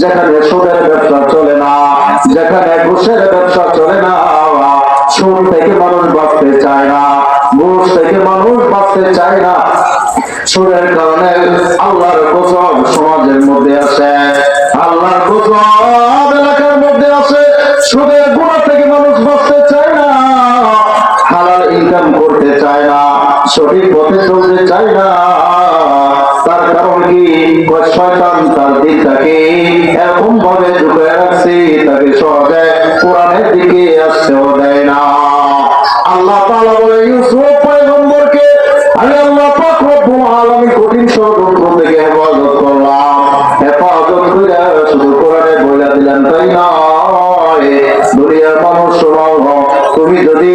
যেখানে সুদের ব্যবসা চলে না, যেখানে ঘুষের ব্যবসা চলে না, সুদ থেকে মানুষ বাঁচতে চায় না, ঘুষ থেকে মানুষ বাঁচতে চায় না। সুদের কারণে আল্লাহর গজব সমাজের মধ্যে আছে আল্লাহর গজব এলাকার মধ্যে আছে সুদের গুণা থেকে মানুষ বাঁচতে চায় না, হালাল ইনকাম করতে চায় না, সঠিক পথে চলতে চায় না। তার কারণ কি? দেয় না আল্লাহ তাআলা বলে ইউসুফ পয়গম্বরকে আমি আল্লাহ পাক রব্বুল আলামিন কঠিন ষড়যন্ত্র থেকে হেফাজত করলাম হেফাজত করে শুধু কোরআনে বলে দিলেন তাই নয় দুনিয়ার মানুষ শোনাও তুমি যদি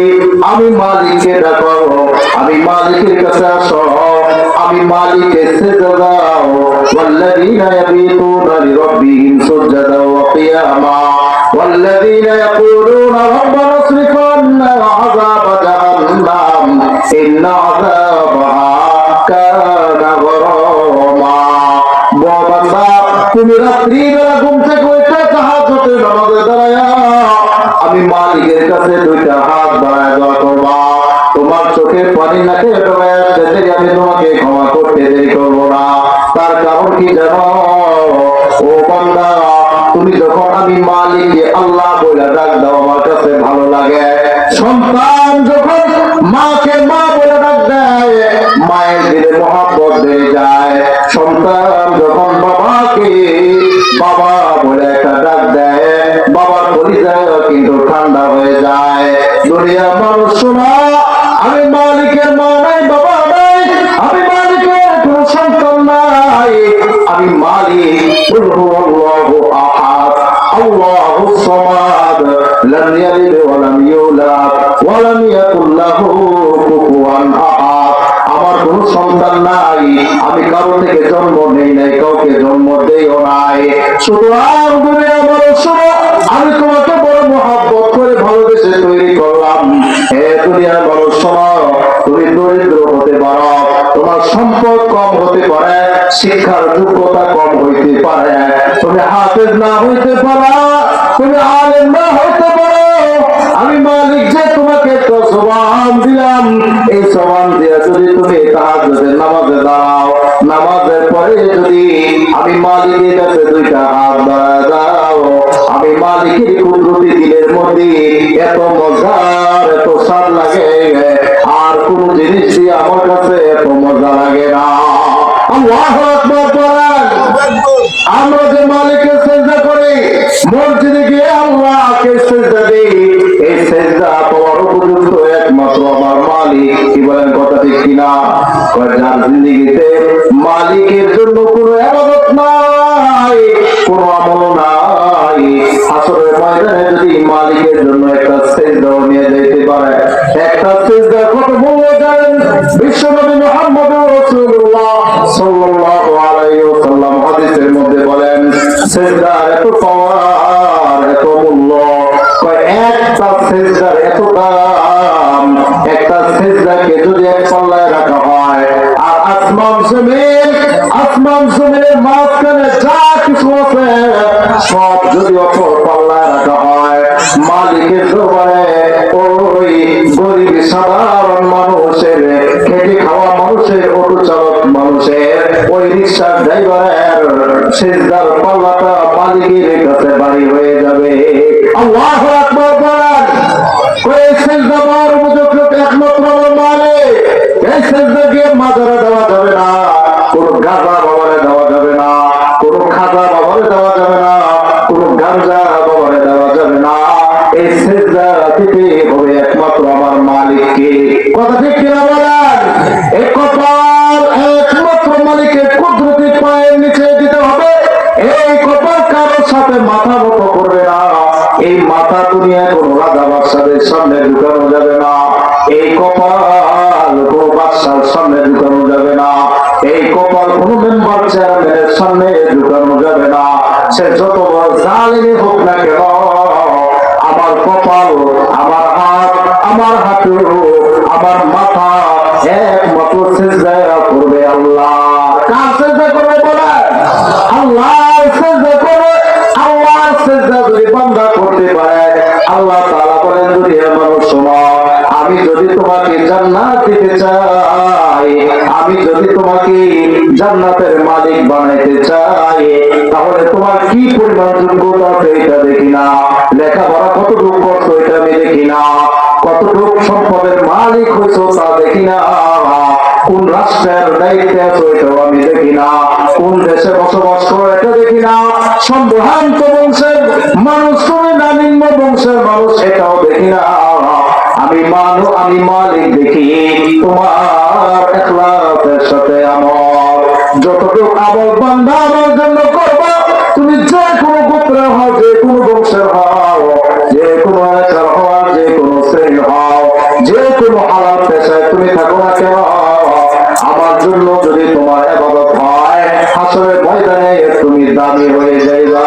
আমি মালিককে ডাকো আমি মালিকের কাছে আসো আমি মালিকের সেজদা দাও والذين يبيتون لربهم سجدا وقياما والذين يقولون ربنا إن عذابها كان غراما বাবা তুমি রাত্রি বেলা ঘুম থেকে উঠে তাহাজ্জুদের নামাজে দাঁড়ায়া আমি মালিকের কাছে দুইটা হাত বাড়ায় দোয়া করবা তোমার চোখের পানি নাকে ডোবায় আসতে দেরি আমি তোমাকে ক্ষমা করতে দেরি করবো না তার কারণ কি জানো ও বান্দা তুমি যখন আমি মালিককে আল্লাহ বলে ডাক দাও আমার কাছে ভালো লাগে সন্তান যখন সন্তান যখন বাবাকে। বাবা বলে একটা ডাক দেয়। বাবার পরিচয় কিন্তু ঠান্ডা হয়ে যায়। দুনিয়া মানুষ শোনা, আমি মালিকের মা নাই, বাবা নাই, আমি মালিকের কোন সন্তান নাই। আমি মালিক হুয়াল্লাহু আহাদ, আল্লাহু সামাদ, লাম ইয়ালিদ ওয়া লাম ইউলাদ, ওয়া লাম ইয়াকুল লাহু কুফুয়ান আহাদ। আমার কোন সন্তান নাই। আমি কারও থেকে জন্ম নেই নাই, কাউকে জন্ম দেইও নাই। সুতরাং আমার শোনো আমি তোমাকে বড় মহাব্বত করে ভালোবেসে তৈরি করলাম। হে দুনিয়ার বড় শোনো, তুমি দরিদ্র হতে পারো, তোমার সম্পদ কম হতে পারে, শিক্ষার যোগ্যতা কম হইতে পারে, তুমি হাফেজ না হইতে পারো। তুমি আলেম না হইতে পারো। আমি মালিক যে তোমাকে তো সমান দিলাম। এই সমান দিয়ে যদি তুমি তাহাজ্জুদের নামাজে দাও, নামাজের পরে যদি আমি মালিকের কাছে দুইটা হাত বাড়ায় দাও, আমি মালিকের কুদরতি দিলের মধ্যে এত মজার এত স্বাদ লাগে, আর কোন জিনিস দিয়ে আমার কাছে এত মজা লাগে না। আমরা যে মালিকের সেজদা করি, মসজিদে জন্য একটা সেজদাও নিয়ে যাইতে পারে। একটা সেজদা কত মূল্য জানেন, বিশ্বনবী মুহাম্মদ রাসূলুল্লাহ সাল্লাল্লাহু আলাইহি ওয়াসাল্লাম হাদিসের মধ্যে বলেন সেজদা এত পাওয়ার, এত মূল্য একটা সেজদার এত দাম, একটা সেজদাকে যদি এক পাল্লায় রাখা হয়, আর আসমান জমিন আসমান জমিনের মাঝখানে যা কিছু আছে, সব যদি অপর ড্রাইভারের শেষদার পাল্লাটা মালিকের কাছে বাড়ি হয়ে যাবে। আল্লাহ! সে যত বড় হোক না কেন, আমার কপাল, আমার হাত, আমার হাঁটু, আমার মাথা একমাত্র সেজদা করবে আল্লাহ। কার সেজদা করবে বলে আল্লাহ আল্লাহ যদি বান্দা করতে পারে, আল্লাহ বলেন, যদি সময় আমি যদি তোমাকে জান্নাত দিতে চাই, আমি যদি তোমাকে জান্নাতের মালিক বানাইতে চাই তাহলে তোমার কি পরিমাণ যোগ্যতা আছে এটা দেখি না। লেখাপড়া কতটুকু করছ এটা আমি দেখি না। কতটুকু সম্পদের মালিক হয়েছো তা দেখি না। কোন রাষ্ট্রের দায়িত্বে আছো এটাও আমি দেখি না। কোন দেশে বসবাস করো এটা দেখি না। সম্ভ্রান্ত বংশের মানুষ তুমি না নিম্ন বংশের মানুষ এটাও দেখি না। আমি মানু, আমি মালিক দেখি। তোমার দামি হয়ে যাইবা।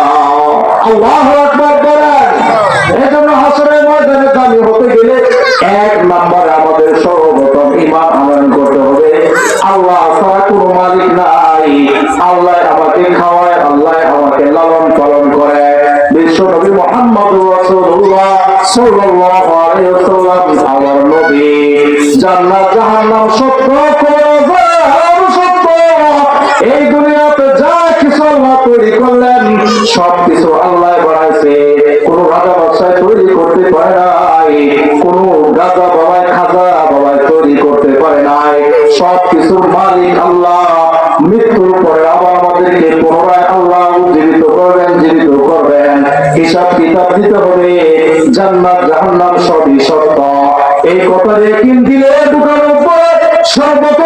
দামি হতে গেলে এক নম্বরে আমাদের সর্বপ্রথম ইমান আনয়ন করতে হবে। আল্লাহ কোনো মালিক নাই। আল্লাহ আমাকে খাওয়ায়, আল্লাহ আমাকে লালন পালন করে। বিশ্ব নবী মোহাম্মদ আমার নবী। সত্য আল্লাহ কোন রাজা বাদশাহ তৈরি করতে পারে নাই, কোন রাজা বাবায় খাজা বাবায় তৈরি করতে পারে নাই। মালিক আল্লাহ। মৃত্যুর পরে আবার আমাদেরকে পুনরায় আল্লাহ জীবিত করবেন জীবিত করবেন। হিসাব কিতাব দিতে হবে, জান্নাত জাহান্নাম সবই সত্য। এই কথা রেখিন দিলে উপরে সর্বপ্রথম